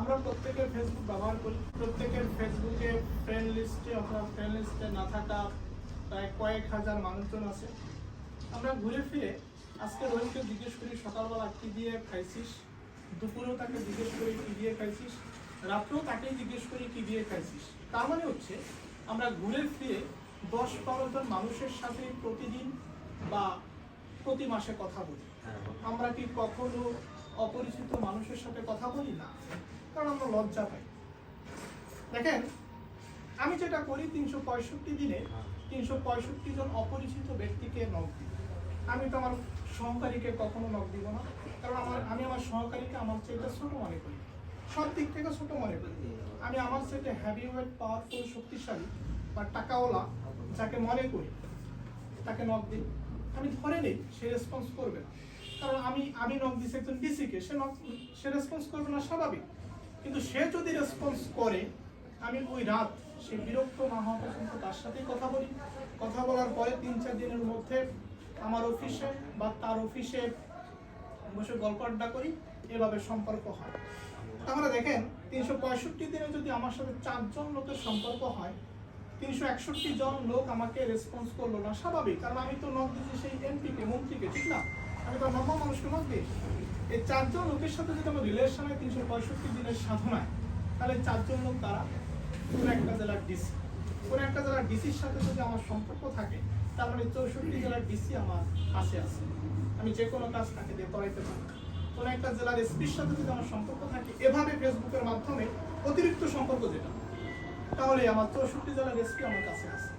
আমরা প্রত্যেকের ফেসবুক ব্যবহার করি। প্রত্যেকের ফেসবুকে ফ্রেন্ড লিস্টে অথবা ফ্রেন্ড লিস্টে না থাকা প্রায় কয়েক হাজার মানুষজন আছে। আমরা ঘুরে ফিরে আজকে রোহিতকে জিজ্ঞেস করি সকালবেলা কি দিয়ে খাইছিস? দুপুরেও তাকে জিজ্ঞেস করি কি দিয়ে খাইছিস? রাত্রেও তাকেই জিজ্ঞেস করি কি দিয়ে খাইছিস? তার মানে হচ্ছে আমরা ঘুরে ফিরে দশ বারো জন মানুষের সাথে প্রতিদিন বা প্রতি মাসে কথা বলি। আমরা কি কখনো অপরিচিত মানুষের সাথে কথা বলি? না। কারণ আমরা লজ্জা পাই। দেখেন, আমি যেটা করি, তিনশো পঁয়ষট্টি দিনে তিনশো পঁয়ষট্টি জন অপরিচিত ব্যক্তিকে নখ দিই। আমি তো আমার সহকারীকে কখনো নখ দিব না, কারণ আমার, আমি আমার সহকারীকে আমার চেয়ে ছোট মনে করি। সব দিক থেকে ছোট মনে করি। আমি আমার চেয়ে হ্যাভি ওয়েট পাওয়ারফুল শক্তিশালী বা টাকাওয়ালা যাকে মনে করি, তাকে নক দিই। আমি ধরে নেই, সে রেসপন্স করবে না। কারণ আমি আমি নক দিছি একজন ডিসিকে সে নক সে রেসপন্স করবে না, স্বাভাবিক। কিন্তু সে যদি রেসপন্স করে, আমি ওই রাত সে বিরক্ত না হওয়া পর্যন্ত তার সাথেই কথা বলি। কথা বলার পরে তিন চার দিনের মধ্যে আমার অফিসে বা তার অফিসে বসে গল্প আড্ডা করি, এভাবে সম্পর্ক হয়। তাহলে দেখেন, তিনশো পঁয়ষট্টি দিনে যদি আমার সাথে চারজন লোকের সম্পর্ক হয়, তিনশো একষট্টি জন লোক আমাকে রেসপন্স করল না, স্বাভাবিক। কারণ আমি তো নক দিয়েছি সেই এমপিকে মন্ত্রীকে, ঠিক না? আমি তো নর্মাল মানুষকে দিই এই চারজন লোকের সাথে যদি আমার রিলেশন হয় তিনশো পঁয়ষট্টি দিনের সাধনায়, তাহলে চারজন লোক তারা কোন একটা জেলার ডিসি কোন একটা জেলার ডিসির সাথে যদি আমার সম্পর্ক থাকে, তার মানে চৌষট্টি জেলার ডিসি আমার কাছে আছে। আমি যে কোনো কাজ তাকে দিয়ে করাইতে পারি। কোন একটা জেলার এসপির সাথে যদি আমার সম্পর্ক থাকে, এভাবে ফেসবুকের মাধ্যমে অতিরিক্ত সম্পর্ক যেটা তাহলে আমার চৌষট্টি জেলার এসপি আমার কাছে আছে।